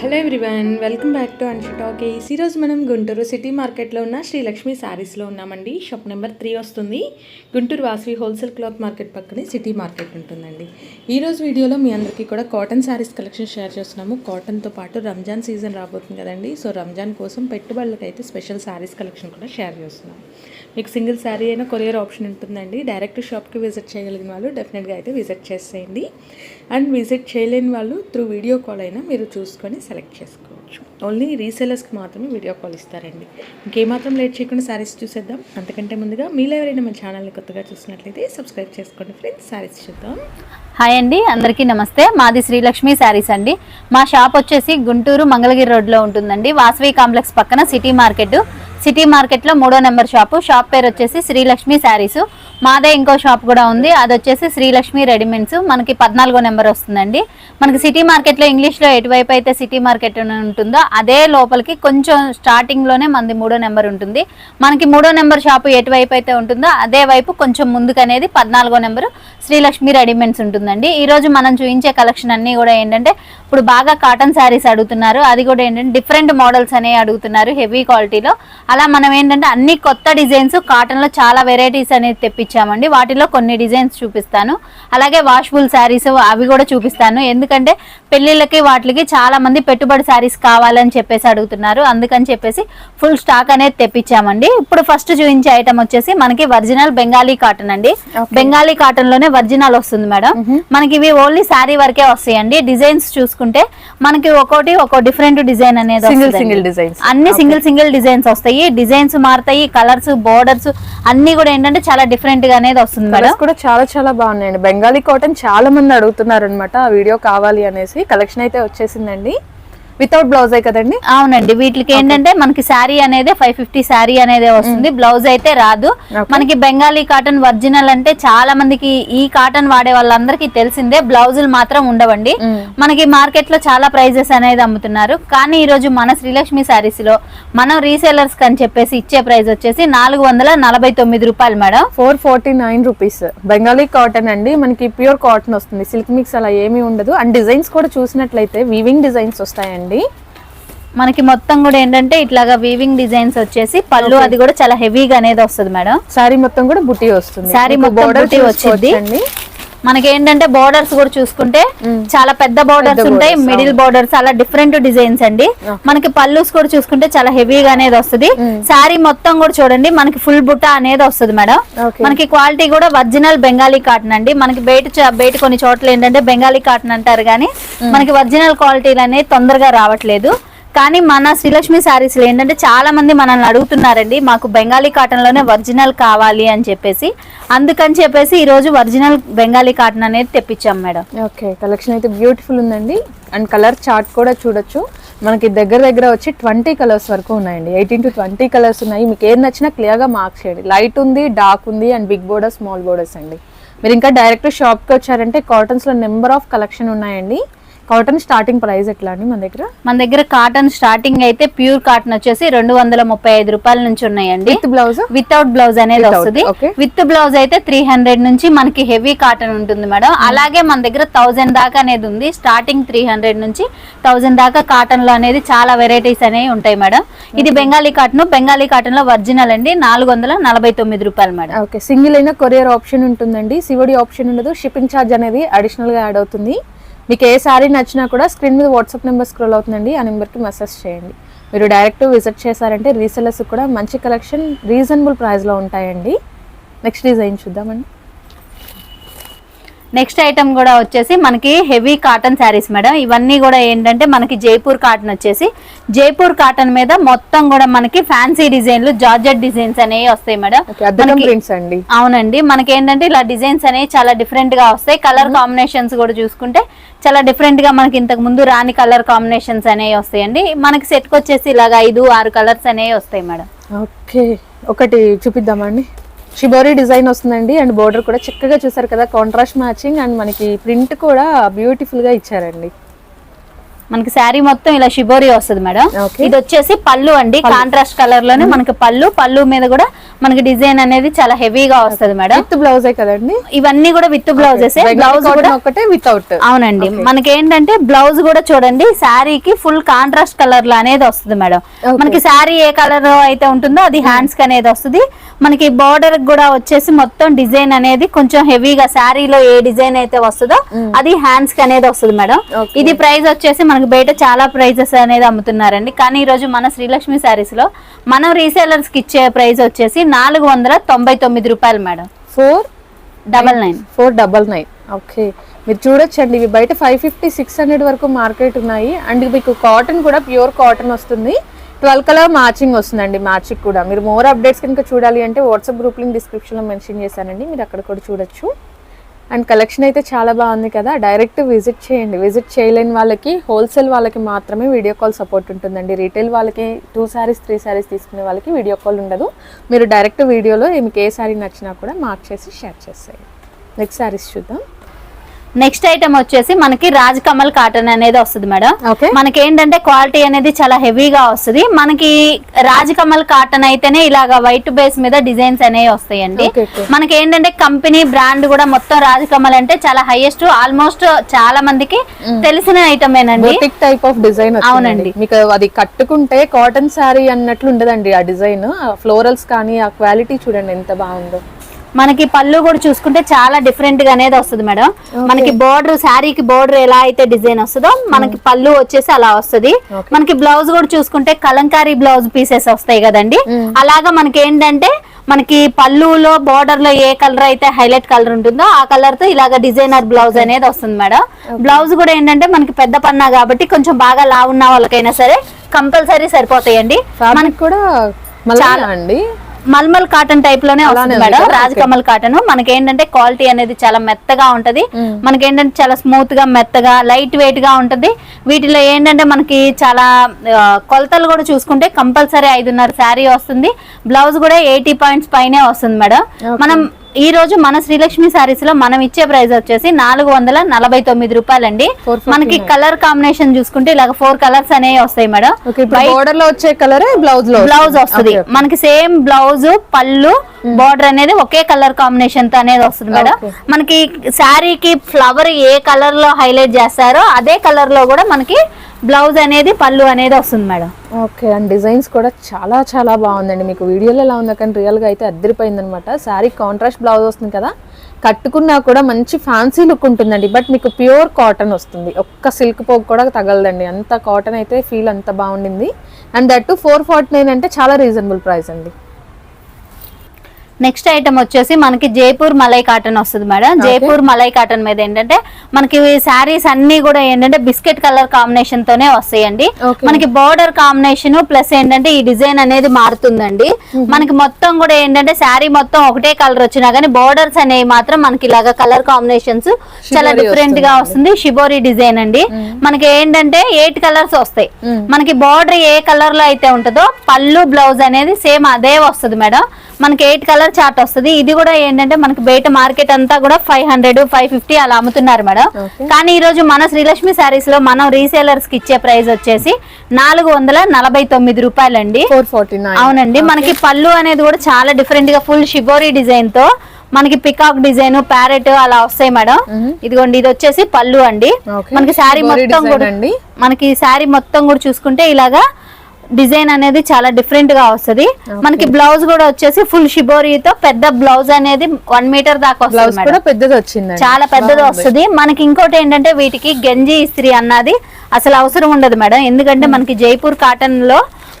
Hello everyone welcome back to Anshi talkies ఈరోజు మనం Guntur city మార్కెట్లో ఉన్న శ్రీలక్ష్మి శారీస్లో ఉన్నామండి. షాప్ నెంబర్ త్రీ వస్తుంది. Guntur Vasavi wholesale cloth market పక్కనే సిటీ మార్కెట్ ఉంటుందండి. ఈరోజు వీడియోలో మీ అందరికీ కూడా కాటన్ శారీస్ కలెక్షన్ షేర్ చేస్తున్నాము. కాటన్తో పాటు రంజాన్ సీజన్ రాబోతుంది కదండి. సో రంజాన్ కోసం పెట్టుబడులకు అయితే స్పెషల్ శారీస్ కలెక్షన్ కూడా షేర్ చేస్తున్నాం మీకు సింగిల్ శారీ అయినా కొరియర్ ఆప్షన్ ఉంటుందండి. డైరెక్ట్ షాప్కి విజిట్ చేయగలిగిన వాళ్ళు డెఫినెట్గా అయితే విజిట్ చేసేయండి. అండ్ విజిట్ చేయలేని వాళ్ళు త్రూ వీడియో కాల్ అయినా మీరు చూసుకొని సెలెక్ట్ చేసుకోవచ్చు. ఓన్లీ రీసెలర్స్కి మాత్రమే వీడియో కాల్ ఇస్తారండి. ఇంకేమాత్రం లేట్ చేయకుండా శారీస్ చూసేద్దాం. అంతకంటే ముందుగా మీలో ఎవరైనా మన ఛానల్ని కొత్తగా చూసినట్లయితే సబ్స్క్రైబ్ చేసుకోండి ఫ్రెండ్స్. శారీస్ చూద్దాం. హాయ్ అండి. అందరికీ నమస్తే. మాది శ్రీలక్ష్మి శారీస్ అండి. మా షాప్ వచ్చేసి గుంటూరు మంగళగిరి రోడ్లో ఉంటుందండి. వాసవి కాంప్లెక్స్ పక్కన సిటీ మార్కెట్. సిటీ మార్కెట్లో మూడో నెంబర్ షాపు. షాప్ పేరు వచ్చేసి శ్రీలక్ష్మి శారీస్. మాదే ఇంకో షాప్ కూడా ఉంది. అది వచ్చేసి శ్రీలక్ష్మి రెడీమేడ్స్. మనకి పద్నాలుగో నెంబర్ వస్తుందండి. మనకి సిటీ మార్కెట్లో ఇంగ్లీష్లో ఎటువైపు అయితే సిటీ మార్కెట్ అని ఉంటుందో అదే లోపలికి కొంచెం స్టార్టింగ్లోనే మనది మూడో నెంబర్ ఉంటుంది. మనకి మూడో నెంబర్ షాపు ఎటువైపు అయితే ఉంటుందో అదే వైపు కొంచెం ముందుకు అనేది పద్నాలుగో నెంబరు శ్రీలక్ష్మి రెడీమేడ్స్ ఉంటుందండి. ఈరోజు మనం చూపించే కలెక్షన్ అన్నీ కూడా ఏంటంటే ఇప్పుడు బాగా కాటన్ శారీస్ అడుగుతున్నారు. అది కూడా ఏంటంటే డిఫరెంట్ మోడల్స్ అనేవి అడుగుతున్నారు హెవీ క్వాలిటీలో అలా మనం ఏంటంటే అన్ని కొత్త డిజైన్స్ కాటన్లో చాలా వెరైటీస్ అనేది తెప్పించామండి. వాటిలో కొన్ని డిజైన్స్ చూపిస్తాను. అలాగే వాషబుల్ శారీస్ అవి కూడా చూపిస్తాను. ఎందుకంటే పెళ్ళిళ్ళకి వాటికి చాలా మంది పెట్టుబడి శారీస్ కావాలని చెప్పేసి అడుగుతున్నారు. అందుకని చెప్పేసి ఫుల్ స్టాక్ అనేది తెప్పించామండి. ఇప్పుడు ఫస్ట్ చూపించే ఐటమ్ వచ్చేసి మనకి ఒరిజినల్ బెంగాలీ కాటన్ అండి. బెంగాలీ కాటన్లోనే ఒరిజినల్ వస్తుంది మేడం. మనకి ఇవి ఓన్లీ శారీ వరకే వస్తాయండి. డిజైన్స్ చూసుకుంటే మనకి ఒక్కోటి ఒక్కో డిఫరెంట్ డిజైన్ అనేది సింగిల్. సింగిల్ డిజైన్స్ అన్ని సింగిల్ సింగిల్ డిజైన్స్ వస్తాయి. డిజైన్స్ మారుతాయి కలర్స్ బోర్డర్స్ అన్ని కూడా ఏంటంటే చాలా డిఫరెంట్గా అనేది వస్తుంది మేడం. కలర్స్ కూడా చాలా చాలా బాగున్నాయండి. బెంగాలీ కాటన్ చాలా మంది అడుగుతున్నారు అనమాట ఆ వీడియో కావాలి అనేసి. కలెక్షన్ అయితే వచ్చేసిందండి. వితౌట్ బ్లౌజే కదండి? అవునండి. వీటికి ఏంటంటే మనకి శారీ అనేది ఫైవ్ ఫిఫ్టీ శారీ అనేది వస్తుంది. బ్లౌజ్ అయితే రాదు. మనకి బెంగాలీ కాటన్ ఒరిజినల్ అంటే చాలా మందికి ఈ కాటన్ వాడే వాళ్ళందరికీ తెలిసిందే. బ్లౌజులు మాత్రం ఉండవండి. Mm. మనకి మార్కెట్లో చాలా ప్రైజెస్ అనేది అమ్ముతున్నారు. కానీ ఈ రోజు మన శ్రీలక్ష్మి శారీస్లో మనం రీసేలర్స్ అని చెప్పేసి ఇచ్చే ప్రైస్ వచ్చేసి నాలుగు వందల నలభై తొమ్మిది రూపాయలు madam. Four forty nine rupees Bengali cotton అండి. మనకి ప్యూర్ కాటన్ వస్తుంది. సిల్క్ మిక్స్ అలా ఏమీ ఉండదు. అండ్ డిజైన్స్ కూడా చూసినట్లయితే వీవింగ్ డిజైన్స్ వస్తాయండి. మనకి మొత్తం కూడా ఏంటంటే ఇట్లాగా వీవింగ్ డిజైన్స్ వచ్చేసి పళ్ళు అది కూడా చాలా హెవీగా అనేది వస్తుంది మేడం. శారీ మొత్తం కూడా బుట్టి వస్తుంది. శారీ మొత్తం బోర్డర్ బుట్టి వచ్చింది. అండి మనకి ఏంటంటే బోర్డర్స్ కూడా చూసుకుంటే చాలా పెద్ద బోర్డర్స్ ఉంటాయి మిడిల్ బోర్డర్స్ అలా డిఫరెంట్ డిజైన్స్ అండి. మనకి పల్లూస్ కూడా చూసుకుంటే చాలా హెవీగా అనేది వస్తుంది. శారీ మొత్తం కూడా చూడండి మనకి ఫుల్ బుట్ట అనేది వస్తుంది మేడం. మనకి క్వాలిటీ కూడా ఒరిజినల్ బెంగాలీ కాటన్ అండి. మనకి బయట బయట కొన్ని చోట్ల ఏంటంటే బెంగాలీ కాటన్ అంటారు కానీ మనకి ఒరిజినల్ క్వాలిటీలు అనేది తొందరగా రావట్లేదు. కానీ మన శ్రీలక్ష్మి శారీస్లో ఏంటంటే చాలా మంది మనల్ని అడుగుతున్నారండి మాకు బెంగాలీ కాటన్లోనే ఒరిజినల్ కావాలి అని చెప్పేసి. అందుకని చెప్పేసి ఈ రోజు ఒరిజినల్ బెంగాలీ కాటన్ అనేది తెప్పించాం మేడం. ఓకే కలెక్షన్ అయితే బ్యూటిఫుల్ ఉందండి. అండ్ కలర్ చార్ట్ కూడా చూడొచ్చు. మనకి దగ్గర దగ్గర వచ్చి ట్వంటీ కలర్స్ వరకు ఉన్నాయండి. ఎయిటీన్ టు ట్వంటీ కలర్స్ ఉన్నాయి. మీకు ఏది నచ్చినా క్లియర్గా మార్క్ చేయండి. లైట్ ఉంది డార్క్ ఉంది and big border small borders అండి. మీరు ఇంకా డైరెక్ట్ షాప్కి వచ్చారంటే కాటన్స్లో నెంబర్ ఆఫ్ కలెక్షన్ ఉన్నాయండి. కాటన్ స్టార్టింగ్ ప్రైస్ ఎట్లా అండి మన దగ్గర? మన దగ్గర కాటన్ స్టార్టింగ్ అయితే ప్యూర్ కాటన్ వచ్చేసి రెండు వందల ముప్పై ఐదు రూపాయల నుంచి ఉన్నాయండి. With blouse? వితౌట్ బ్లౌజ్ అనేది వస్తుంది. విత్ బ్లౌజ్ అయితే త్రీ హండ్రెడ్ నుంచి మనకి హెవీ కాటన్ ఉంటుంది మేడం. అలాగే మన దగ్గర థౌజండ్ దాకా అనేది ఉంది. స్టార్టింగ్ త్రీ హండ్రెడ్ నుంచి థౌజండ్ దాకా కాటన్లో అనేది చాలా వెరైటీస్ అనేవి ఉంటాయి మేడం. ఇది బెంగాలీ కాటన్. బెంగాలీ కాటన్లో ఒరిజినల్ అండి. నాలుగు వందల నలభై తొమ్మిది రూపాయలు మేడం. ఓకే సింగిల్ అయినా కొరియర్ ఆప్షన్ ఉంటుందండి. సివడి ఆప్షన్ ఉండదు. షిప్పింగ్ ఛార్జ్ అనేది అడిషనల్గా యాడ్ అవుతుంది. మీకు ఏ శారీ నచ్చినా కూడా స్క్రీన్ మీద వాట్సాప్ నెంబర్ స్క్రోల్ అవుతుందండి. ఆ నెంబర్కి మెసేజ్ చేయండి. మీరు డైరెక్ట్ విజిట్ చేశారంటే రీసెలర్స్ కూడా మంచి కలెక్షన్ రీజనబుల్ ప్రైస్లో ఉంటాయండి. నెక్స్ట్ డిజైన్ చూద్దామండి. నెక్స్ట్ ఐటమ్ కూడా వచ్చేసి మనకి హెవీ కాటన్ శారీస్ మేడం. ఇవన్నీ కూడా ఏంటంటే మనకి జైపూర్ కాటన్ వచ్చేసి. జైపూర్ కాటన్ మీద మొత్తం కూడా మనకి ఫ్యాన్సీ డిజైన్లు జార్జెట్ డిజైన్స్ అనేవి వస్తాయి మేడం. అండి. అవునండి. మనకి ఏంటంటే ఇలా డిజైన్స్ అనేవి చాలా డిఫరెంట్గా వస్తాయి. కలర్ కాంబినేషన్స్ కూడా చూసుకుంటే చాలా డిఫరెంట్గా మనకి ఇంతకు ముందు రాని కలర్ కాంబినేషన్స్ అనేవి వస్తాయండి. మనకి సెట్ వచ్చేసి ఇలాగ ఐదు ఆరు కలర్స్ అనేవి వస్తాయి మేడం. ఓకే ఒకటి చూపిద్దామండి. షిబోరి డిజైన్ వస్తుందండి. అండ్ బోర్డర్ కూడా చక్కగా చూసారు కదా కాంట్రాస్ట్ మ్యాచింగ్ అండ్ మనకి ప్రింట్ కూడా బ్యూటిఫుల్గా ఇచ్చారండి. మనకి శారీ మొత్తం ఇలా షిబోరి వస్తుంది మేడం. ఇది వచ్చేసి పళ్ళు అండి. కాంట్రాస్ట్ కలర్లోనే మనకి పళ్ళు. పళ్ళు మీద కూడా మనకి డిజైన్ అనేది చాలా హెవీగా వస్తుంది మేడం. విత్ బ్లౌజే కదండి? ఇవన్నీ కూడా విత్ బ్లౌజెస్ బ్లౌజ్ కూడా ఒకటే వితౌట్ అవునండి. మనకి ఏంటంటే బ్లౌజ్ కూడా చూడండి శారీకి ఫుల్ కాంట్రాస్ట్ కలర్లో అనేది వస్తుంది మేడం. మనకి శారీ ఏ కలర్ అయితే ఉంటుందో అది హ్యాండ్స్కి అనేది వస్తుంది. మనకి బార్డర్ కూడా వచ్చేసి మొత్తం డిజైన్ అనేది కొంచెం హెవీగా శారీలో ఏ డిజైన్ అయితే వస్తుందో అది హ్యాండ్స్కి అనేది వస్తుంది మేడం. ఇది ప్రైస్ వచ్చేసి మనకి బయట చాలా ప్రైజెస్ అనేది అమ్ముతున్నారండి. కానీ ఈ రోజు మన శ్రీలక్ష్మి శారీస్లో మనం రీసేలర్స్కి ఇచ్చే ప్రైస్ వచ్చేసి నాలుగు వందల తొంభై తొమ్మిది రూపాయలు madam. Four double nine four double nine okay మీరు చూడొచ్చండి ఇవి బయట ఫైవ్ ఫిఫ్టీ సిక్స్ హండ్రెడ్ వరకు మార్కెట్ ఉన్నాయి. అండ్ మీకు కాటన్ కూడా ప్యూర్ కాటన్ వస్తుంది. ట్వెల్వ్ కలర్ మ్యాచింగ్ వస్తుందండి మ్యాచింగ్ కూడా. మీరు మోర్ అప్డేట్స్ కనుక చూడాలి అంటే వాట్సాప్ గ్రూప్ లింక్ డిస్క్రిప్షన్లో మెన్షన్ చేశానండి. మీరు అక్కడ కూడా చూడొచ్చు. అండ్ కలెక్షన్ అయితే చాలా బాగుంది కదా. డైరెక్ట్ విజిట్ చేయండి. విజిట్ చేయలేని వాళ్ళకి హోల్సేల్ వాళ్ళకి మాత్రమే వీడియో కాల్ సపోర్ట్ ఉంటుందండి. రీటైల్ వాళ్ళకి టూ శారీస్ త్రీ శారీస్ తీసుకునే వాళ్ళకి వీడియో కాల్ ఉండదు. మీరు డైరెక్ట్ వీడియోలో మీకు ఏ శారీ నచ్చినా కూడా మార్క్ చేసి షేర్ చేసేయండి. నెక్స్ట్ శారీస్ చూద్దాం. నెక్స్ట్ ఐటమ్ వచ్చేసి మనకి రాజ్ కమల్ కాటన్ అనేది వస్తుంది మేడం. ఓకే. మనకి ఏంటంటే క్వాలిటీ అనేది చాలా హెవీగా వస్తుంది. మనకి రాజ్ కమల్ కాటన్ అయితేనే ఇలాగా వైట్ బేస్ మీద డిజైన్స్ అనేవి వస్తాయండి. మనకి ఏంటంటే కంపెనీ బ్రాండ్ కూడా మొత్తం రాజ్ కమల్ అంటే చాలా హైయెస్ట్ ఆల్మోస్ట్ చాలా మందికి తెలిసిన ఐటమేనండి. బొటిక్ టైప్ ఆఫ్ డిజైన్ అవునండి. మీకు అది కట్టుకుంటే కాటన్ శారీ అన్నట్లు ఉండదండి ఆ డిజైన్. ఫ్లోరల్స్ కానీ ఆ క్వాలిటీ చూడండి ఎంత బాగుందో. మనకి పళ్ళు కూడా చూసుకుంటే చాలా డిఫరెంట్గా అనేది వస్తుంది మేడం. మనకి బోర్డర్ శారీకి బోర్డర్ ఎలా అయితే డిజైన్ వస్తుందో మనకి పళ్ళు వచ్చేసి అలా వస్తుంది. మనకి బ్లౌజ్ కూడా చూసుకుంటే కలంకారీ బ్లౌజ్ పీసెస్ వస్తాయి కదండి. అలాగా మనకి ఏంటంటే మనకి పళ్ళులో బోర్డర్లో ఏ కలర్ అయితే హైలైట్ కలర్ ఉంటుందో ఆ కలర్తో ఇలాగ డిజైనర్ బ్లౌజ్ అనేది వస్తుంది మేడం. బ్లౌజ్ కూడా ఏంటంటే మనకి పెద్ద పన్నా కాబట్టి కొంచెం బాగా లావున్న వాళ్ళకైనా సరే కంపల్సరీ సరిపోతాయండి. ఫ్యాబ్రిక్ కూడా మళ్ళీ అండి? మల్మల్ కాటన్ టైప్లోనే వస్తుంది మేడం? రాజకమల్ కాటన్. మనకి ఏంటంటే క్వాలిటీ అనేది చాలా మెత్తగా ఉంటది. మనకి ఏంటంటే చాలా స్మూత్గా మెత్తగా లైట్ వెయిట్గా ఉంటది. వీటిలో ఏంటంటే మనకి చాలా కొలతలు కూడా చూసుకుంటే కంపల్సరీ ఐదున్నర శారీ వస్తుంది. బ్లౌజ్ కూడా ఎయిటీ పాయింట్స్ పైనే వస్తుంది మేడం. మనం ఈ రోజు మన శ్రీలక్ష్మి సారీస్లో మనం ఇచ్చే ప్రైస్ వచ్చేసి నాలుగు వందల నలభై తొమ్మిది రూపాయలండి. 449. మనకి కలర్ కాంబినేషన్ చూసుకుంటే ఇలాగ ఫోర్ కలర్స్ అనేవి వస్తాయి మేడం. బోర్డర్లో వచ్చే కలరే బ్లౌజ్లో బ్లౌజ్ వస్తుంది. మనకి సేమ్ బ్లౌజ్ పళ్ళు బార్డర్ అనేది ఒకే కలర్ కాంబినేషన్తో అనేది వస్తుంది మేడం. మనకి శారీకి ఫ్లవర్ ఏ కలర్లో హైలైట్ చేస్తారో అదే కలర్లో కూడా మనకి బ్లౌజ్ అనేది పళ్ళు అనేది వస్తుంది మేడం. ఓకే అండ్ డిజైన్స్ కూడా చాలా చాలా బాగుందండి. మీకు వీడియోలో ఎలా ఉందో కానీ రియల్గా అయితే అద్దరిపోయింది అనమాట శారీ కాంట్రాస్ట్ బ్లౌజ్ వస్తుంది కదా కట్టుకున్నా కూడా మంచి ఫ్యాన్సీ లుక్ ఉంటుందండి. బట్ మీకు ప్యూర్ కాటన్ వస్తుంది. ఒక్క సిల్క్ పోగ్ కూడా తగలదండి. అంత కాటన్ అయితే ఫీల్ అంత బాగుండింది. And that four forty nine అంటే చాలా రీజనబుల్ ప్రైస్ అండి. నెక్స్ట్ ఐటమ్ వచ్చేసి మనకి జైపూర్ మలై కాటన్ వస్తుంది మేడం. జైపూర్ మలై కాటన్ మీద ఏంటంటే మనకి శారీస్ అన్ని కూడా ఏంటంటే బిస్కెట్ కలర్ కాంబినేషన్ తోనే వస్తాయండి. మనకి బోర్డర్ కాంబినేషన్ ప్లస్ ఏంటంటే ఈ డిజైన్ అనేది మారుతుందండి. మనకి మొత్తం కూడా ఏంటంటే శారీ మొత్తం ఒకటే కలర్ వచ్చినా కానీ బోర్డర్స్ అనేవి మాత్రం మనకి ఇలాగా కలర్ కాంబినేషన్స్ చాలా డిఫరెంట్గా వస్తుంది. షిబోరి డిజైన్ అండి. మనకి ఏంటంటే ఎయిట్ కలర్స్ వస్తాయి. మనకి బార్డర్ ఏ కలర్లో అయితే ఉంటుందో పళ్ళు బ్లౌజ్ అనేది సేమ్ అదే వస్తుంది మేడం. మనకి ఎయిట్ కలర్ చార్ట్ వస్తుంది. ఇది కూడా ఏంటంటే మనకి బయట మార్కెట్ అంతా కూడా ఫైవ్ హండ్రెడ్ ఫైవ్ ఫిఫ్టీ అలా అమ్ముతున్నారు మేడం. కానీ ఈ రోజు మన శ్రీలక్ష్మి శారీస్లో మనం రీసేలర్స్కి ఇచ్చే ప్రైస్ వచ్చేసి నాలుగు వందల నలభై తొమ్మిది రూపాయలండి. అవునండి. మనకి పళ్ళు అనేది కూడా చాలా డిఫరెంట్గా ఫుల్ షిబోరి డిజైన్తో మనకి పికాక్ డిజైన్ ప్యారెట్ అలా వస్తాయి మేడం. ఇదిగోండి ఇది వచ్చేసి పళ్ళు అండి. మనకి శారీ మొత్తం కూడా. మనకి శారీ మొత్తం కూడా చూసుకుంటే ఇలాగా డిజైన్ అనేది చాలా డిఫరెంట్గా వస్తది. మనకి బ్లౌజ్ కూడా వచ్చేసి ఫుల్ షిబోరితో పెద్ద బ్లౌజ్ అనేది వన్ మీటర్ దాకా వస్తుంది బ్లౌజ్ మేడం. కూడా పెద్దది వచ్చిందండి. చాలా పెద్దది వస్తుంది. మనకి ఇంకోటి ఏంటంటే వీటికి గంజి ఇస్త్రీ అన్నది అసలు అవసరం ఉండదు మేడం. ఎందుకంటే మనకి జైపూర్ కాటన్లో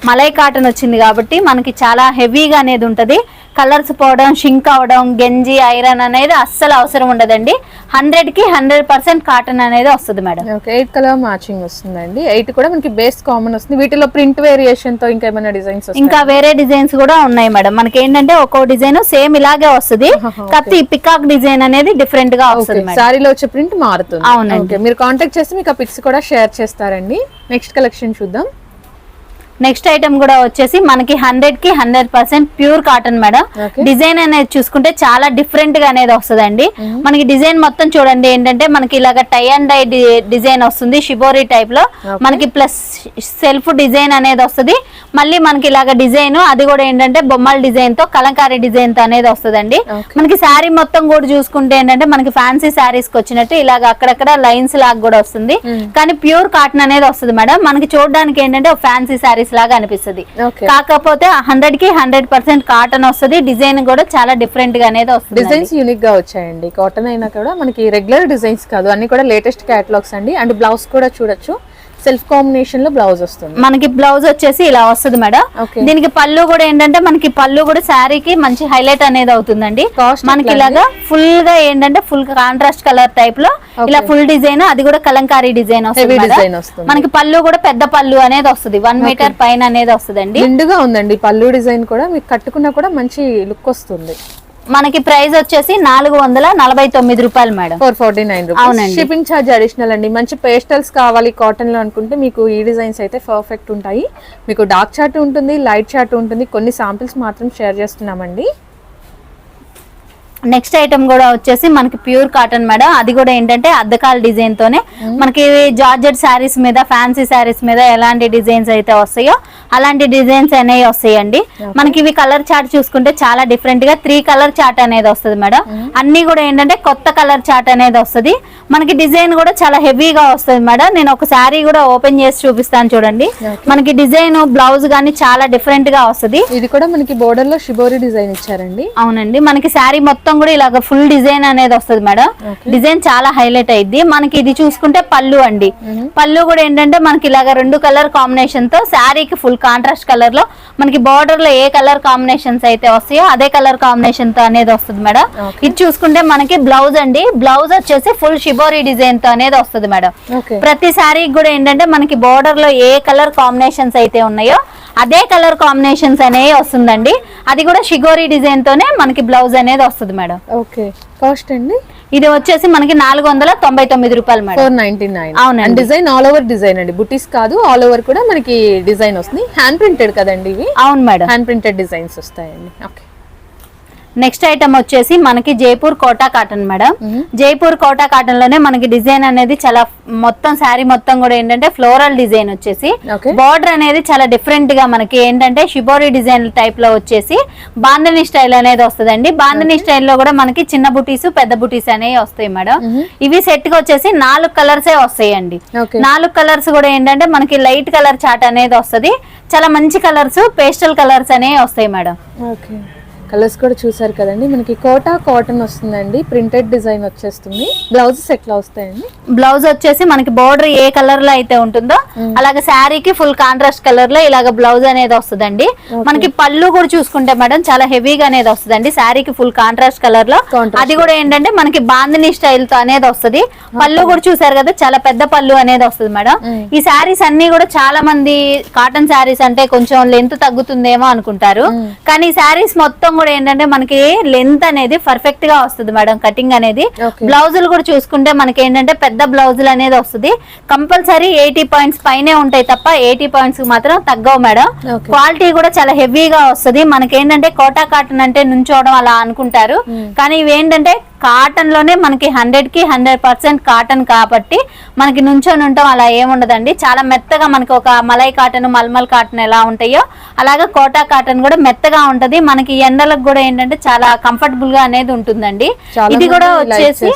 మలై కాటన్ వచ్చింది కాబట్టి మనకి చాలా హెవీగా అనేది ఉంటది. కలర్స్ పోవడం షింక్ అవడం గంజి ఐరన్ అనేది అస్సలు అవసరం ఉండదండి. హండ్రెడ్కి హండ్రెడ్ పర్సెంట్ కాటన్ అనేది వస్తుంది మేడం. ఓకే ఎయిట్ కలర్ మ్యాచింగ్ వస్తుందండి. ఎయిట్ కూడా మనకి బేస్ కామన్ వస్తుంది. వీటిలో ప్రింట్ వేరియేషన్తో ఇంకా ఏమైనా డిజైన్స్ ఇంకా వేరే డిజైన్స్ కూడా ఉన్నాయి మేడం. మనకి ఏంటంటే ఒక్కో డిజైన్ సేమ్ ఇలాగే వస్తుంది. కాకపోతే ఈ పికాక్ డిజైన్ అనేది డిఫరెంట్గా వస్తుంది సారీలో వచ్చే ప్రింట్ మారుతుంది. అవునండి. మీరు కాంటాక్ట్ చేస్తే మీకు ఆ పిక్స్ కూడా షేర్ చేస్తారండి. నెక్స్ట్ కలెక్షన్ చూద్దాం. నెక్స్ట్ ఐటమ్ కూడా వచ్చేసి మనకి హండ్రెడ్కి hundred percent pure cotton madam. Design అనేది చూసుకుంటే చాలా డిఫరెంట్గా అనేది వస్తుందండి. మనకి డిజైన్ మొత్తం చూడండి ఏంటంటే మనకి ఇలాగ టై అండ్ డై డిజైన్ వస్తుంది షిబోరి టైప్లో. మనకి ప్లస్ సెల్ఫ్ డిజైన్ అనేది వస్తుంది. మళ్ళీ మనకి ఇలాగ డిజైన్ అది కూడా ఏంటంటే బొమ్మల డిజైన్తో కలంకారీ డిజైన్తో అనేది వస్తుందండి. మనకి శారీ మొత్తం కూడా చూసుకుంటే ఏంటంటే మనకి ఫ్యాన్సీ శారీస్కి వచ్చినట్టు ఇలాగ అక్కడక్కడ లైన్స్ లాగా కూడా వస్తుంది. కానీ ప్యూర్ కాటన్ అనేది వస్తుంది మేడం. మనకి చూడడానికి ఏంటంటే ఫ్యాన్సీ శారీస్ లాగా అనిపిస్తుంది. కాకపోతే హండ్రెడ్కి హండ్రెడ్ పర్సెంట్ కాటన్ వస్తుంది. డిజైన్ కూడా చాలా డిఫరెంట్గా అనేది వస్తుంది డిజైన్స్ యూనిక్గా వచ్చాయండి. కాటన్ అయినా కూడా మనకి రెగ్యులర్ డిజైన్స్ కాదు. అన్ని కూడా లేటెస్ట్ క్యాటలాగ్స్ అండి. అండ్ బ్లౌజ్ కూడా చూడొచ్చు. సెల్ఫ్ కాంబినేషన్లో బ్లౌజ్ వస్తుంది. మనకి బ్లౌజ్ వచ్చేసి ఇలా వస్తుంది మేడం. దీనికి పళ్ళు కూడా ఏంటంటే మనకి పళ్ళు కూడా శారీకి మంచి హైలైట్ అనేది అవుతుందండి. మనకి ఇలాగా ఫుల్గా ఏంటంటే ఫుల్ కాంట్రాస్ట్ కలర్ టైప్లో ఇలా ఫుల్ డిజైన్ అది కూడా కలంకారీ డిజైన్ వస్తుంది వస్తుంది. మనకి పళ్ళు కూడా పెద్ద పళ్ళు అనేది వస్తుంది. వన్ మీటర్ పైన అనేది వస్తుందండి. నిండుగా ఉందండి పళ్ళు డిజైన్ కూడా. మీకు కట్టుకున్నా కూడా మంచి లుక్ వస్తుంది. మనకి ప్రైస్ వచ్చేసి నాలుగు వందల నలభై తొమ్మిది రూపాయలు మేడం. ఫోర్ ఫార్టీ నైన్ అవునండి. షిప్పింగ్ ఛార్జ్ అడిషనల్ అండి. మంచి పేస్టల్స్ కావాలి కాటన్లో అనుకుంటే మీకు ఈ డిజైన్స్ అయితే పర్ఫెక్ట్ ఉంటాయి. మీకు డార్క్ చార్ట్ ఉంటుంది లైట్ చార్ట్ ఉంటుంది. కొన్ని సాంపిల్స్ మాత్రం షేర్ చేస్తున్నామండి. నెక్స్ట్ ఐటమ్ కూడా వచ్చేసి మనకి ప్యూర్ కాటన్ మేడం. అది కూడా ఏంటంటే అద్దకాల డిజైన్ తోనే. మనకి జార్జెట్ శారీస్ మీద ఫ్యాన్సీ శారీస్ మీద ఎలాంటి డిజైన్స్ అయితే వస్తాయో అలాంటి డిజైన్స్ అనేవి వస్తాయండి. మనకి ఇవి కలర్ చార్ట్ చూసుకుంటే చాలా డిఫరెంట్గా త్రీ కలర్ చార్ట్ అనేది వస్తుంది మేడం. అన్ని కూడా ఏంటంటే కొత్త కలర్ చార్ట్ అనేది వస్తుంది. మనకి డిజైన్ కూడా చాలా హెవీగా వస్తుంది మేడం. నేను ఒక శారీ కూడా ఓపెన్ చేసి చూపిస్తాను చూడండి. మనకి డిజైన్ బ్లౌజ్ గానీ చాలా డిఫరెంట్గా వస్తుంది. ఇది కూడా మనకి బోర్డర్లో షిబోరి డిజైన్ ఇచ్చారండి. అవునండి. మనకి శారీ మొత్తం కూడా ఇలాగ ఫుల్ డిజైన్ అనేది వస్తుంది మేడం. డిజైన్ చాలా హైలైట్ అయింది మనకి ఇది చూసుకుంటే పళ్ళు అండి. పళ్ళు కూడా ఏంటంటే మనకి ఇలాగ రెండు కలర్ కాంబినేషన్తో శారీకి ఫుల్ కాంట్రాస్ట్ కలర్లో మనకి బార్డర్లో ఏ కలర్ కాంబినేషన్స్ అయితే వస్తాయో అదే కలర్ కాంబినేషన్తో అనేది వస్తుంది మేడం. ఇది చూసుకుంటే మనకి బ్లౌజ్ అండి. బ్లౌజ్ వచ్చేసి ఫుల్ షిబోరి డిజైన్తో అనేది వస్తుంది మేడం. ప్రతి శారీకి కూడా ఏంటంటే మనకి బార్డర్లో ఏ కలర్ కాంబినేషన్స్ అయితే ఉన్నాయో అదే కలర్ కాంబినేషన్స్ అనేవి వస్తుందండి. అది కూడా షిగోరి డిజైన్ తోనే మనకి బ్లౌజ్ అనేది వస్తుంది మేడం. ఓకే. కాస్ట్ అండి? ఇది వచ్చేసి మనకి నాలుగు వందల తొంభై తొమ్మిది రూపాయలు ఫోర్ నైన్టీ నైన్. అవునండి. And design all over design అండి. బుటీస్ కాదు ఆల్ ఓవర్ కూడా మనకి డిజైన్ వస్తుంది. హ్యాండ్ ప్రింటెడ్ కదండి ఇవి? అవును మేడం. హ్యాండ్ ప్రింటెడ్ డిజైన్స్ వస్తాయండి. ఓకే. నెక్స్ట్ ఐటమ్ వచ్చేసి మనకి జైపూర్ కోటా కాటన్ మేడం. జైపూర్ కోటా కాటన్లోనే మనకి డిజైన్ అనేది చాలా మొత్తం శారీ మొత్తం కూడా ఏంటంటే ఫ్లోరల్ డిజైన్ వచ్చేసి. బార్డర్ అనేది చాలా డిఫరెంట్గా మనకి ఏంటంటే షిబోరి డిజైన్ టైప్లో వచ్చేసి బాందని స్టైల్ అనేది వస్తుందండి. బాందని స్టైల్లో కూడా మనకి చిన్న బుటీస్ పెద్ద బుటీస్ అనేవి వస్తాయి మేడం. ఇవి సెట్గా వచ్చేసి నాలుగు కలర్స్ వస్తాయండి. నాలుగు కలర్స్ కూడా ఏంటంటే మనకి లైట్ కలర్ చాట్ అనేది వస్తది. చాలా మంచి కలర్స్ పేస్టల్ కలర్స్ అనేవి వస్తాయి మేడం. కలర్స్ కూడా చూసారు కదండి. మనకి కోటా కాటన్ వస్తుందండి. ప్రింటెడ్ డిజైన్ వచ్చేస్తుంది. బ్లౌజెస్ ఎట్లా వస్తాయండి. బ్లౌజ్ వచ్చేసి మనకి బోర్డర్ ఏ కలర్లో అయితే ఉంటుందో అలాగే శారీకి ఫుల్ కాంట్రాస్ట్ కలర్లో ఇలాగ బ్లౌజ్ అనేది వస్తుందండి. మనకి పళ్ళు కూడా చూసుకుంటే మేడం చాలా హెవీగా అనేది వస్తుందండి. శారీకి ఫుల్ కాంట్రాస్ట్ కలర్లో. అది కూడా ఏంటంటే మనకి బాందిని స్టైల్తో అనేది వస్తుంది. పళ్ళు కూడా చూసారు కదా చాలా పెద్ద పళ్ళు అనేది వస్తుంది మేడం. ఈ శారీస్ అన్ని కూడా చాలా మంది కాటన్ శారీస్ అంటే కొంచెం లెంత్ తగ్గుతుందేమో అనుకుంటారు. కానీ ఈ శారీస్ మొత్తం కూడా ఏంటంటే మనకి లెంత్ అనేది పర్ఫెక్ట్గా వస్తుంది మేడం కటింగ్ అనేది. బ్లౌజులు కూడా చూసుకుంటే మనకి ఏంటంటే పెద్ద బ్లౌజులు అనేది వస్తుంది. కంపల్సరీ ఎయిటీ పాయింట్స్ పైనే ఉంటాయి తప్ప ఎయిటీ పాయింట్స్ మాత్రం తగ్గవు మేడం. క్వాలిటీ కూడా చాలా హెవీగా వస్తుంది. మనకి ఏంటంటే కోటా కాటన్ అంటే నుంచోవడం అలా అనుకుంటారు. కానీ ఇవి ఏంటంటే కాటన్లోనే మనకి హండ్రెడ్కి హండ్రెడ్ పర్సెంట్ కాటన్ కాబట్టి మనకి నుంచొని ఉంటాం అలా ఏముండదండి. చాలా మెత్తగా మనకి ఒక మలై కాటన్ మల్మల్ కాటన్ ఎలా ఉంటాయో అలాగే కోటా కాటన్ కూడా మెత్తగా ఉంటది. మనకి ఎండలకు కూడా ఏంటంటే చాలా కంఫర్టబుల్గా అనేది ఉంటుందండి. ఇది కూడా వచ్చేసి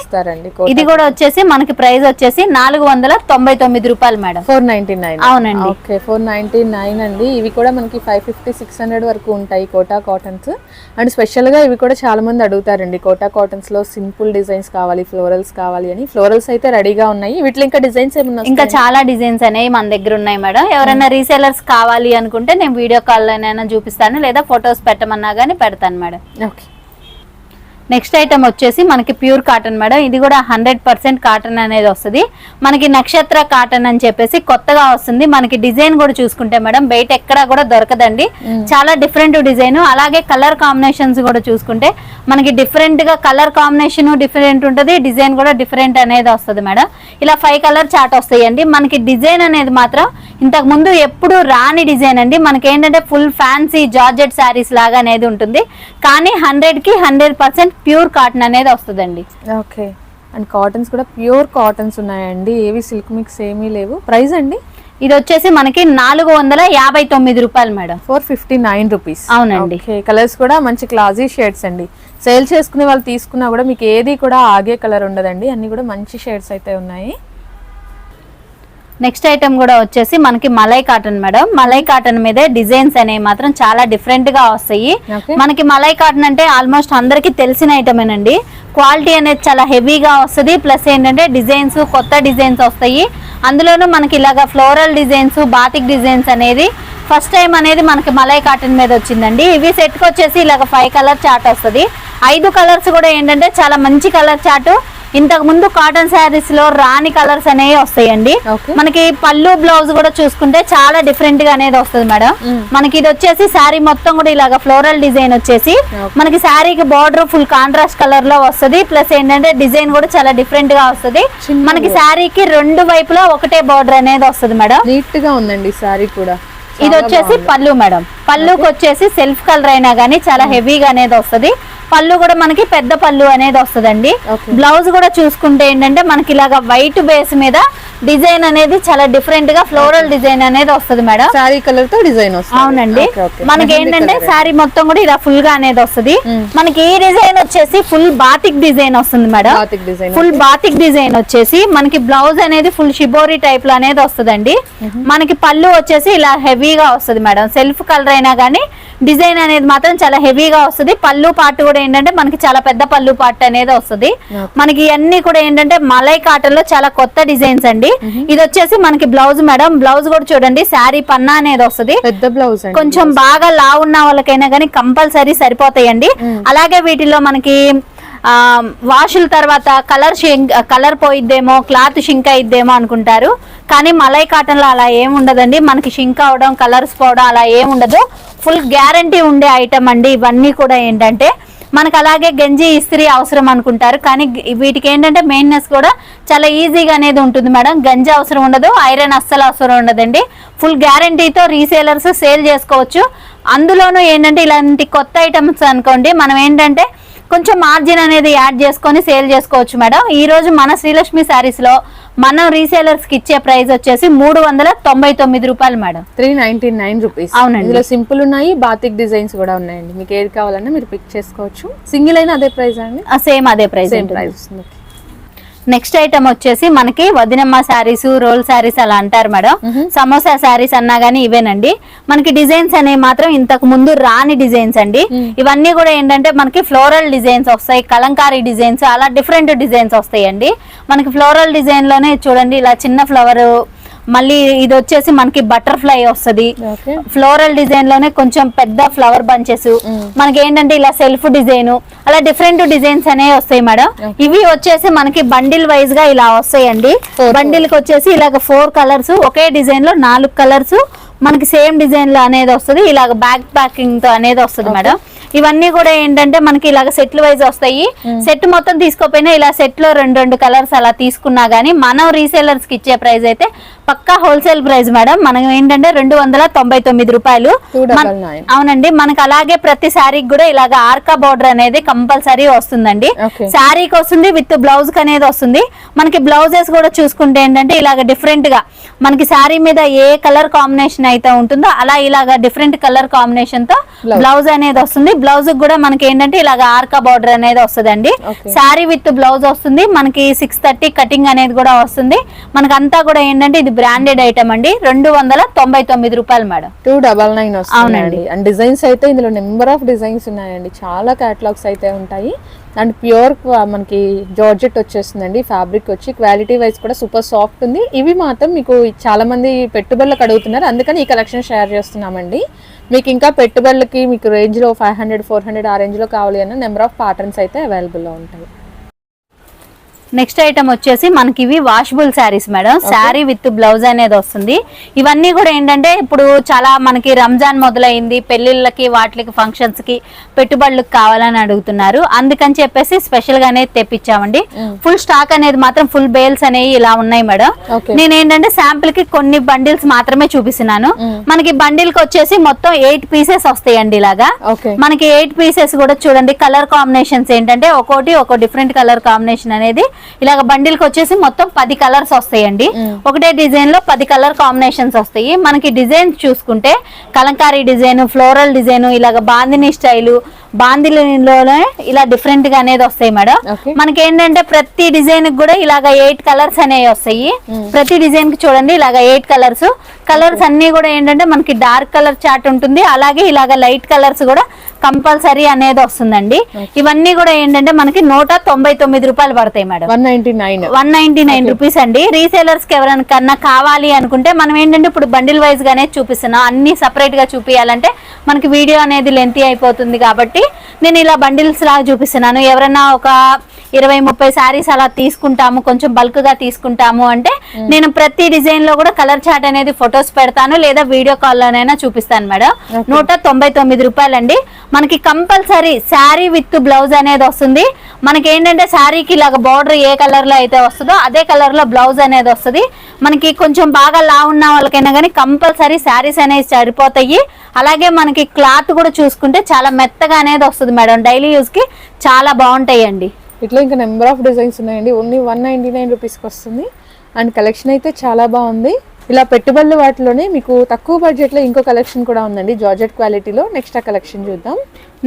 ఇది కూడా వచ్చేసి మనకి ప్రైస్ వచ్చేసి నాలుగు వందల తొంభై తొమ్మిది రూపాయలు మేడం. Four ninety nine. అవునండి. ఓకే ఫోర్ నైన్టీ నైన్ అండి. ఇవి కూడా మనకి ఫైవ్ ఫిఫ్టీ సిక్స్ హండ్రెడ్ వరకు ఉంటాయి కోటా కాటన్స్. అండ్ స్పెషల్గా ఇవి కూడా చాలా మంది అడుగుతారండి కోటా కాటన్స్లో సింపుల్ డిజైన్స్ కావాలి ఫ్లోరల్స్ కావాలి అని. ఫ్లోరల్స్ అయితే రెడీగా ఉన్నాయి. వీటిలో ఇంకా డిజైన్స్ ఏమన్నా ఇంకా చాలా డిజైన్స్ అనేవి మన దగ్గర ఉన్నాయి మేడం. ఎవరైనా రీసేలర్స్ కావాలి అనుకుంటే నేను వీడియో కాల్ అయినా చూపిస్తాను లేదా ఫొటోస్ పెట్టమన్నా కానీ పెడతాను మేడం. ఓకే. నెక్స్ట్ ఐటమ్ వచ్చేసి మనకి ప్యూర్ కాటన్ మేడం. ఇది కూడా హండ్రెడ్ పర్సెంట్ కాటన్ అనేది వస్తుంది. మనకి నక్షత్ర కాటన్ అని చెప్పేసి కొత్తగా వస్తుంది. మనకి డిజైన్ కూడా చూసుకుంటే మేడం బయట ఎక్కడా కూడా దొరకదండి. చాలా డిఫరెంట్ డిజైన్. అలాగే కలర్ కాంబినేషన్స్ కూడా చూసుకుంటే మనకి డిఫరెంట్గా కలర్ కాంబినేషన్ డిఫరెంట్ ఉంటుంది. డిజైన్ కూడా డిఫరెంట్ అనేది వస్తుంది మేడం. ఇలా ఫైవ్ కలర్ చార్ట్ వస్తాయండి. మనకి డిజైన్ అనేది మాత్రం ఇంతకు ముందు ఎప్పుడు రాని డిజైన్ అండి. మనకి ఏంటంటే ఫుల్ ఫ్యాన్సీ జార్జెట్ శారీస్ లాగా అనేది ఉంటుంది. కానీ హండ్రెడ్కి హండ్రెడ్ పర్సెంట్ ప్యూర్ కాటన్ అనేది వస్తుందండి. ఓకే. అండ్ కాటన్స్ కూడా ప్యూర్ కాటన్స్ ఉన్నాయండి. ఏవి సిల్క్ మిక్స్ ఏమీ లేవు. ప్రైస్ అండి? ఇది వచ్చేసి మనకి నాలుగు వందల యాభై తొమ్మిది రూపాయలు madam. Four fifty nine rupees. అవునండి. కలర్స్ కూడా మంచి క్లాజీ షేడ్స్ అండి. సేల్ చేసుకునే వాళ్ళు తీసుకున్నా కూడా మీకు ఏది కూడా ఆగే కలర్ ఉండదండి. అన్ని కూడా మంచి షేడ్స్ అయితే ఉన్నాయి. నెక్స్ట్ ఐటమ్ కూడా వచ్చేసి మనకి malai cotton madam. Malai cotton మీదే డిజైన్స్ అనేవి మాత్రం చాలా డిఫరెంట్గా వస్తాయి. మనకి మలై కాటన్ అంటే ఆల్మోస్ట్ అందరికి తెలిసిన ఐటమేనండి క్వాలిటీ అనేది చాలా హెవీగా వస్తుంది. ప్లస్ ఏంటంటే డిజైన్స్ కొత్త డిజైన్స్ వస్తాయి. అందులోనూ మనకి ఇలాగ ఫ్లోరల్ డిజైన్స్ బాతిక్ డిజైన్స్ అనేది ఫస్ట్ టైం అనేది మనకి మలై కాటన్ మీద వచ్చిందండి. ఇవి సెట్కి వచ్చేసి ఇలాగ ఫైవ్ కలర్ చార్ట్ వస్తుంది. ఐదు కలర్స్ కూడా ఏంటంటే చాలా మంచి కలర్ చార్ట్ ఇంతకు ముందు కాటన్ శారీస్లో రాని కలర్స్ అనేవి వస్తాయండి. మనకి పళ్ళు బ్లౌజ్ కూడా చూసుకుంటే చాలా డిఫరెంట్గా అనేది వస్తుంది మేడం. మనకి ఇది వచ్చేసి శారీ మొత్తం కూడా ఇలాగ ఫ్లోరల్ డిజైన్ వచ్చేసి మనకి శారీకి బార్డర్ ఫుల్ కాంట్రాస్ట్ కలర్లో వస్తుంది. ప్లస్ ఏంటంటే డిజైన్ కూడా చాలా డిఫరెంట్గా వస్తుంది. మనకి శారీకి రెండు వైపులా ఒకటే బార్డర్ అనేది వస్తుంది మేడం. నీట్గా ఉందండి సారీ కూడా. ఇది వచ్చేసి పళ్ళు మేడం. పళ్ళుకి వచ్చేసి సెల్ఫ్ కలర్ అయినా గానీ చాలా హెవీగా అనేది వస్తది. పళ్ళు కూడా మనకి పెద్ద పళ్ళు అనేది వస్తదండి. బ్లౌజ్ కూడా చూసుకుంటే ఏంటంటే మనకి ఇలాగా వైట్ బేస్ మీద డిజైన్ అనేది చాలా డిఫరెంట్గా ఫ్లోరల్ డిజైన్ అనేది వస్తది మేడం. సారీ కలర్తో డిజైన్ అవునండి. మనకి ఏంటంటే. శారీ మొత్తం కూడా ఇలా ఫుల్గా అనేది వస్తది. మనకి ఈ డిజైన్ వచ్చేసి ఫుల్ బాతిక్ డిజైన్ వస్తుంది మేడం. ఫుల్ బాతిక్ డిజైన్ వచ్చేసి మనకి బ్లౌజ్ అనేది ఫుల్ షిబోరి టైప్లో అనేది వస్తుందండి. మనకి పళ్ళు వచ్చేసి ఇలా హెవీగా వస్తుంది మేడం. సెల్ఫ్ కలర్ అయినా కానీ డిజైన్ అనేది మాత్రం చాలా హెవీగా వస్తుంది. పళ్ళు పార్ట్ కూడా ఏంటంటే మనకి చాలా పెద్ద పళ్ళు పార్ట్ అనేది వస్తుంది. మనకి ఇవన్నీ కూడా ఏంటంటే మలై కాటన్లో చాలా కొత్త డిజైన్స్ అండి. ఇది వచ్చేసి మనకి బ్లౌజ్ మేడం. బ్లౌజ్ కూడా చూడండి శారీ పన్నా అనేది వస్తుంది. పెద్ద బ్లౌజ్ కొంచెం బాగా లా ఉన్న వాళ్ళకైనా కానీ కంపల్సరీ సరిపోతాయండి. అలాగే వీటిలో మనకి వాషుల తర్వాత కలర్ షింక్ కలర్ పోయిద్దేమో క్లాత్ షింక్ అయిద్దేమో అనుకుంటారు. కానీ మలై కాటన్లో అలా ఏమి ఉండదండి. మనకి షింక్ అవడం కలర్స్ పోవడం అలా ఏముండదు ఉండదు. ఫుల్ గ్యారంటీ ఉండే ఐటమ్ అండి ఇవన్నీ కూడా ఏంటంటే మనకు అలాగే గంజి ఇస్త్రీ అవసరం అనుకుంటారు. కానీ వీటికి ఏంటంటే మెయిన్నెస్ కూడా చాలా ఈజీగా అనేది ఉంటుంది మేడం. గంజి అవసరం ఉండదు ఐరన్ అస్సలు అవసరం ఉండదండి. ఫుల్ గ్యారంటీతో రీసేలర్స్ సేల్ చేసుకోవచ్చు. అందులోనూ ఏంటంటే ఇలాంటి కొత్త ఐటమ్స్ అనుకోండి మనం ఏంటంటే కొంచెం మార్జిన్ అనేది యాడ్ చేసుకొని సేల్ చేసుకోవచ్చు మేడం. ఈ రోజు మన శ్రీలక్ష్మి శారీస్లో మనం రీసేలర్స్కి ఇచ్చే ప్రైస్ వచ్చేసి మూడు వందల తొంభై తొమ్మిది రూపాయలు madam. Three ninety nine rupees అవునండి. ఇందులో సింపుల్ ఉన్నాయి బాతిక్ డిజైన్స్ కూడా ఉన్నాయండి. మీకు ఏది కావాలన్నా మీరు పిక్ చేసుకోవచ్చు. సింగిల్ అయినా అదే ప్రైస్ అండి? సేమ్ అదే ప్రైస్ సేమ్ ప్రైస్ వస్తుంది నెక్స్ట్ ఐటమ్ వచ్చేసి మనకి వదినమ్మ శారీస్ రోల్ శారీస్ అలా అంటారు మేడం. సమోసా శారీస్ అన్నా గానీ ఇవేనండి. మనకి డిజైన్స్ అనేవి మాత్రం ఇంతకు ముందు రాని డిజైన్స్ అండి. ఇవన్నీ కూడా ఏంటంటే మనకి ఫ్లోరల్ డిజైన్స్ వస్తాయి కలంకారీ డిజైన్స్ అలా డిఫరెంట్ డిజైన్స్ వస్తాయండి. మనకి ఫ్లోరల్ డిజైన్లోనే చూడండి ఇలా చిన్న ఫ్లవర్ మళ్ళీ ఇది వచ్చేసి మనకి బటర్ఫ్లై వస్తది. ఫ్లోరల్ డిజైన్లోనే కొంచెం పెద్ద ఫ్లవర్ బంచెస్. మనకి ఏంటంటే ఇలా సెల్ఫ్ డిజైన్ అలా డిఫరెంట్ డిజైన్స్ అనేవి వస్తాయి మేడం. ఇవి వచ్చేసి మనకి బండిల్ వైజ్గా ఇలా వస్తాయండి. బండిల్కి వచ్చేసి ఇలాగ ఫోర్ కలర్స్ ఒకే డిజైన్లో నాలుగు కలర్స్ మనకి సేమ్ డిజైన్లో అనేది వస్తుంది. ఇలాగ బ్యాక్ ప్యాకింగ్తో అనేది వస్తుంది మేడం. ఇవన్నీ కూడా ఏంటంటే మనకి ఇలాగ సెట్లు వైజ్ వస్తాయి. సెట్ మొత్తం తీసుకోపోయినా ఇలా సెట్లో రెండు రెండు కలర్స్ అలా తీసుకున్నా గానీ మనం రీసేలర్స్కి ఇచ్చే ప్రైస్ అయితే పక్కా హోల్సేల్ ప్రైస్ మేడం మనం ఏంటంటే రెండు వందల తొంభై తొమ్మిది రూపాయలు. అవునండి. మనకి అలాగే ప్రతి శారీకి కూడా ఇలాగ ఆర్కా బార్డర్ అనేది కంపల్సరీ వస్తుందండి. శారీకి వస్తుంది విత్ బ్లౌజ్ అనేది వస్తుంది. మనకి బ్లౌజెస్ కూడా చూసుకుంటే ఏంటంటే ఇలాగ డిఫరెంట్గా మనకి శారీ మీద ఏ కలర్ కాంబినేషన్ అయితే ఉంటుందో అలా ఇలాగ డిఫరెంట్ కలర్ కాంబినేషన్తో బ్లౌజ్ అనేది వస్తుంది. బ్లౌజ్ కూడా మనకి ఏంటంటే ఇలాగ ఆర్కా బార్డర్ అనేది వస్తుందండి. Okay. శారీ విత్ బ్లౌజ్ వస్తుంది. మనకి సిక్స్ థర్టీ కటింగ్ అనేది కూడా వస్తుంది. మనకి అంతా కూడా ఏంటంటే ఇది బ్రాండెడ్ ఐటమ్ అండి. రెండు వందల తొంభై తొమ్మిది రూపాయలు మేడం. టూ డబల్ నైన్ అవునండి. అండ్ డిజైన్స్ అయితే ఇందులో నెంబర్ ఆఫ్ డిజైన్స్ ఉన్నాయండి. చాలా క్యాటలాగ్స్ అయితే ఉంటాయి. అండ్ ప్యూర్ మనకి జార్జెట్ వచ్చేస్తుందండి ఫ్యాబ్రిక్ వచ్చి క్వాలిటీ వైజ్ కూడా సూపర్ సాఫ్ట్ ఉంది. ఇవి మాత్రం మీకు చాలా మంది పెట్టుబడులకు అడుగుతున్నారు అందుకని ఈ కలెక్షన్ షేర్ చేస్తున్నామండి. మీకు ఇంకా పెట్టుబడులకి మీకు రేంజ్లో ఫైవ్ హండ్రెడ్ ఫోర్ హండ్రెడ్ ఆ రేంజ్లో కావాలి అన్న నెంబర్ ఆఫ్ ప్యాటర్న్స్ అయితే అవైలబుల్లో ఉంటాయి. నెక్స్ట్ ఐటమ్ వచ్చేసి మనకి ఇవి washable saris madam sari with blouse అనేది వస్తుంది. ఇవన్నీ కూడా ఏంటంటే ఇప్పుడు చాలా మనకి రంజాన్ మొదలైంది పెళ్ళిళ్ళకి వాటికి ఫంక్షన్స్కి పెట్టుబడులకు కావాలని అడుగుతున్నారు. అందుకని చెప్పేసి స్పెషల్ గానే తెప్పించామండి. ఫుల్ స్టాక్ అనేది మాత్రం ఫుల్ బేల్స్ అనేవి ఇలా ఉన్నాయి మేడం. నేను ఏంటంటే శాంపుల్కి కొన్ని బండిల్స్ మాత్రమే చూపిస్తున్నాను. మనకి బండిల్కి వచ్చేసి మొత్తం ఎయిట్ పీసెస్ వస్తాయండి ఇలాగా. మనకి ఎయిట్ పీసెస్ కూడా చూడండి. కలర్ కాంబినేషన్స్ ఏంటంటే ఒక్కోటి ఒక డిఫరెంట్ కలర్ కాంబినేషన్ అనేది ఇలాగ బండిల్కి వచ్చేసి మొత్తం పది కలర్స్ వస్తాయండి. ఒకటే డిజైన్లో పది కలర్ కాంబినేషన్స్ వస్తాయి. మనకి డిజైన్ చూసుకుంటే కలంకారీ డిజైన్ ఫ్లోరల్ డిజైన్ ఇలాగ బాందిని స్టైలు బాందిలోనే ఇలా డిఫరెంట్గా అనేది వస్తాయి మేడం. మనకి ఏంటంటే ప్రతి డిజైన్ కూడా ఇలాగ ఎయిట్ కలర్స్ అనేవి వస్తాయి. ప్రతి డిజైన్కి చూడండి ఇలాగ ఎయిట్ కలర్స్ కలర్స్ అన్ని కూడా ఏంటంటే మనకి డార్క్ కలర్ చార్ట్ ఉంటుంది. అలాగే ఇలాగ లైట్ కలర్స్ కూడా కంపల్సరీ అనేది వస్తుందండి. ఇవన్నీ కూడా ఏంటంటే మనకి నూట తొంభై తొమ్మిది రూపాయలు పడతాయి madam. One ninety nine one ninety nine rupees అండి. రీసేలర్స్కి ఎవరికన్నా కావాలి అనుకుంటే మనం ఏంటంటే ఇప్పుడు బండిల్ వైజ్ గానే చూపిస్తున్నాం. అన్ని సపరేట్గా చూపించాలంటే మనకి వీడియో అనేది లెంతీ అయిపోతుంది కాబట్టి నేను ఇలా బండిల్స్ లాగా చూపిస్తున్నాను. ఎవరైనా ఒక ఇరవై ముప్పై శారీస్ అలా తీసుకుంటాము కొంచెం బల్క్గా తీసుకుంటాము అంటే నేను ప్రతి డిజైన్లో కూడా కలర్ చార్ట్ అనేది ఫొటోస్ పెడతాను లేదా వీడియో కాల్ లోనైనా చూపిస్తాను మేడం. నూట తొంభై తొమ్మిది రూపాయలండి. మనకి కంపల్సరీ శారీ విత్ బ్లౌజ్ అనేది వస్తుంది. మనకి ఏంటంటే శారీకి ఇలాగ బార్డర్ ఏ కలర్లో అయితే వస్తుందో అదే కలర్లో బ్లౌజ్ అనేది వస్తుంది. మనకి కొంచెం బాగా లా ఉన్న వాళ్ళకైనా కానీ కంపల్సరీ శారీస్ అనేవి సరిపోతాయి. అలాగే మనకి క్లాత్ కూడా చూసుకుంటే చాలా మెత్తగా అనేది వస్తుంది మేడం. డైలీ యూస్కి చాలా బాగుంటాయండి. ఇట్లా ఇంకా నెంబర్ ఆఫ్ డిజైన్స్ ఉన్నాయండి. ఓన్లీ వన్ నైంటీ నైన్ రూపీస్కి వస్తుంది. అండ్ కలెక్షన్ అయితే చాలా బాగుంది. ఇలా పెట్టుబడులు వాటిలోనే మీకు తక్కువ బడ్జెట్లో ఇంకో కలెక్షన్ కూడా ఉందండి. జార్జెట్ క్వాలిటీలో నెక్స్ట్ ఆ కలెక్షన్ చూద్దాం.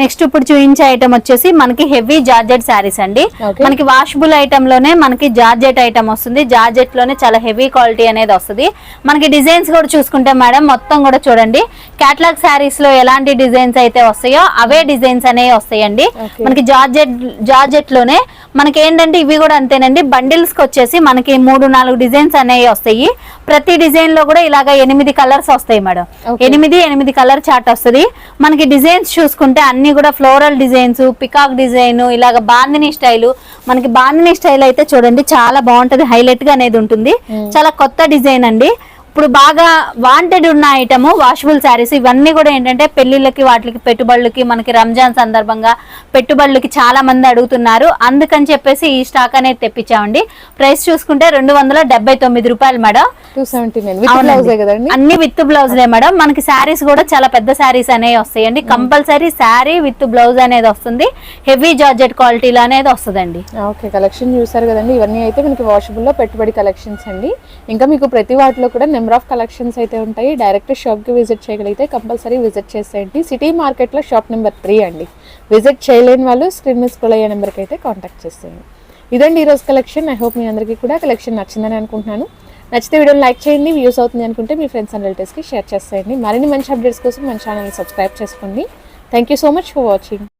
నెక్స్ట్ ఇప్పుడు చూపించే ఐటమ్ వచ్చేసి మనకి హెవీ జార్జెట్ శారీస్ అండి. మనకి వాషబుల్ ఐటమ్లోనే మనకి జార్జెట్ ఐటమ్ వస్తుంది. జార్జెట్లోనే చాలా హెవీ క్వాలిటీ అనేది వస్తుంది. మనకి డిజైన్స్ కూడా చూసుకుంటే మేడం మొత్తం కూడా చూడండి. కేటలాగ్ శారీస్లో ఎలాంటి డిజైన్స్ అయితే వస్తాయో అవే డిజైన్స్ అనేవి వస్తాయండి. మనకి జార్జెట్ జార్జెట్లోనే మనకి ఏంటంటే ఇవి కూడా అంతేనండి. బండిల్స్కి వచ్చేసి మనకి మూడు నాలుగు డిజైన్స్ అనేవి వస్తాయి. ప్రతి డిజైన్లో కూడా ఇలాగ ఎనిమిది కలర్స్ వస్తాయి మేడం. ఎనిమిది ఎనిమిది కలర్ చార్ట్ వస్తుంది. మనకి డిజైన్స్ చూసుకుంటే అన్ని కూడా ఫ్లోరల్ డిజైన్స్ పికాక్ డిజైన్ ఇలాగ బాందిని స్టైల్. మనకి బాందిని స్టైల్ అయితే చూడండి చాలా బాగుంటది హైలైట్గా అనేది ఉంటుంది. చాలా కొత్త డిజైన్ అండి. ఇప్పుడు బాగా వాంటెడ్ ఉన్న ఐటమ్ వాషబుల్ శారీస్ ఇవన్నీ కూడా ఏంటంటే పెళ్ళిళ్ళకి వాటికి పెట్టుబడులకి మనకి రంజాన్ సందర్భంగా పెట్టుబడులకి చాలా మంది అడుగుతున్నారు. అందుకని చెప్పేసి ఈ స్టాక్ అనేది తెప్పించామండి. ప్రైస్ చూసుకుంటే రెండు వందల డెబ్బై తొమ్మిది రూపాయలు మేడం. అన్ని విత్ బ్లౌజ్లే మేడం. మనకి శారీస్ కూడా చాలా పెద్ద శారీస్ అనేవి వస్తాయండి. కంపల్సరీ శారీ విత్ బ్లౌజ్ అనేది వస్తుంది. హెవీ జార్జెట్ క్వాలిటీలో అనేది వస్తుందండి. ఓకే. కలెక్షన్ చూసారు కదండి. ఇవన్నీ అయితే మనకి వాషబుల్లో పెట్టుబడి కలెక్షన్స్ అండి. ఇంకా మీకు ప్రతి వాటిలో కూడా నెంబర్ ఆఫ్ కలెక్షన్స్ అయితే ఉంటాయి. డైరెక్ట్ షాప్కి విజిట్ చేయగలిగితే కంపల్సరీ విజిట్ చేసేయండి. సిటీ మార్కెట్లో షాప్ నెంబర్ త్రీ అండి. విజిట్ చేయలేని వాళ్ళు స్క్రీన్ మీద స్క్రోల్ అయ్యే నెంబర్కి అయితే కాంటాక్ట్ చేసేయండి. ఇదండి ఈరోజు కలెక్షన్. ఐ హోప్ మీ అందరికీ కూడా కలెక్షన్ నచ్చిందని అనుకుంటున్నాను. నచ్చితే వీడియోని లైక్ చేయండి. వ్యూస్ అవుతుంది అనుకుంటే మీ ఫ్రెండ్స్ అండ్ రిలేటివ్స్కి షేర్ చేసేయండి. మరిన్ని మంచి అప్డేట్స్ కోసం మన ఛానల్ని సబ్స్క్రైబ్ చేసుకోండి. Thank you so much for watching.